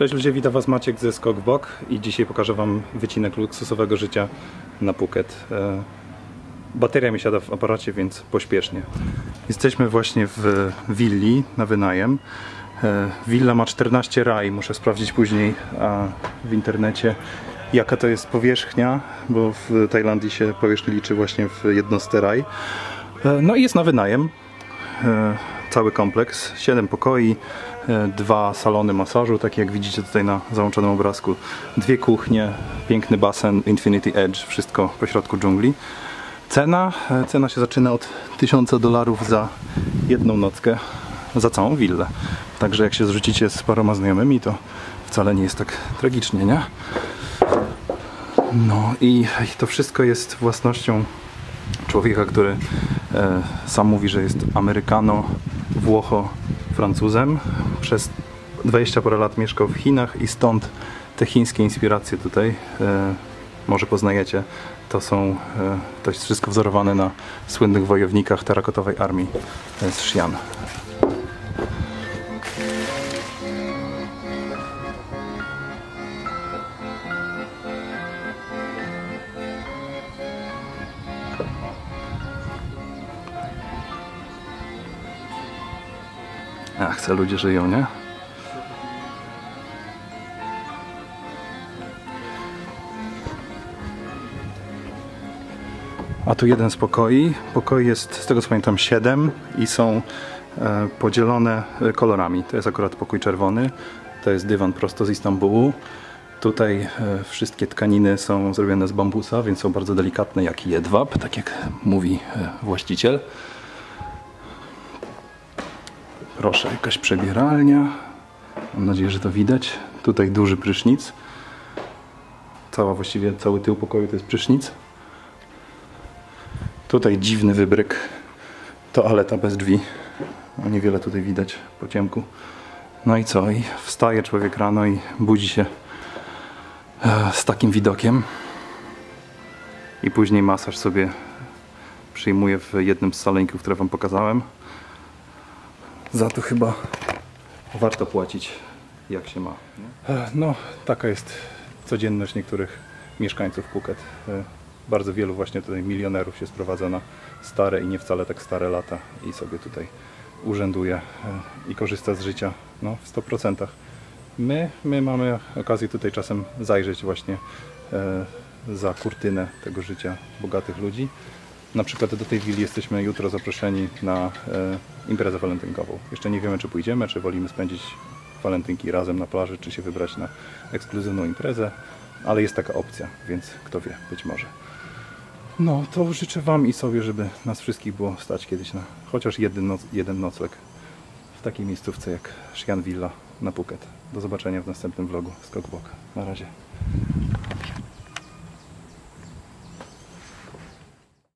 Cześć ludzie, witam Was Maciek ze Skok w Bok i dzisiaj pokażę Wam wycinek luksusowego życia na Phuket. E, Bateria mi siada w aparacie, więc pośpiesznie. Jesteśmy właśnie w willi na wynajem. E, Willa ma 14 rai, muszę sprawdzić później w internecie jaka to jest powierzchnia, bo w Tajlandii się powierzchnia liczy właśnie w jednostce raj. E, No i jest na wynajem cały kompleks, 7 pokoi, e, dwa salony masażu, takie jak widzicie tutaj na załączonym obrazku, dwie kuchnie, piękny basen, Infinity Edge, wszystko pośrodku dżungli. Cena, e, cena się zaczyna od 1000 dolarów za jedną nockę, za całą willę. Także jak się zrzucicie z paroma znajomymi, to wcale nie jest tak tragicznie, nie? No i i to wszystko jest własnością człowieka, który e, sam mówi, że jest Amerykano, Włocho, Francuzem. Przez 20 parę lat mieszkał w Chinach i stąd te chińskie inspiracje tutaj e, może poznajecie. To są, e, to jest wszystko wzorowane na słynnych wojownikach terakotowej armii e, z Xi'an. Ach, co ludzie żyją, nie? A tu jeden z pokoi. Pokoi jest, z tego co pamiętam, 7 i są e, podzielone kolorami. To jest akurat pokój czerwony. To jest dywan prosto z Istambułu. Tutaj e, wszystkie tkaniny są zrobione z bambusa, więc są bardzo delikatne jak jedwab, tak jak mówi e, właściciel. Proszę, jakaś przebieralnia. Mam nadzieję, że to widać. Tutaj duży prysznic. Cała właściwie cały tył pokoju to jest prysznic. Tutaj dziwny wybryk. Toaleta bez drzwi. No, niewiele tutaj widać po ciemku. No i co? I wstaje człowiek rano i budzi się e, z takim widokiem. I później masaż sobie przyjmuje w jednym z saloników, które wam pokazałem. Za to chyba warto płacić jak się ma. E, No, taka jest codzienność niektórych mieszkańców Phuket. E, Bardzo wielu właśnie tutaj milionerów się sprowadza na stare i nie wcale tak stare lata i sobie tutaj urzęduje e, i korzysta z życia no, w 100%. My, my mamy okazję tutaj czasem zajrzeć właśnie za kurtynę tego życia bogatych ludzi. Na przykład do tej willi jesteśmy jutro zaproszeni na e, imprezę walentynkową. Jeszcze nie wiemy, czy pójdziemy, czy wolimy spędzić walentynki razem na plaży, czy się wybrać na ekskluzywną imprezę, ale jest taka opcja, więc kto wie, być może. No, to życzę Wam i sobie, żeby nas wszystkich było stać kiedyś na chociaż jeden, noc, jeden nocleg w takiej miejscówce jak Shian Villa na Phuket. Do zobaczenia w następnym vlogu. Skok w bok. Na razie.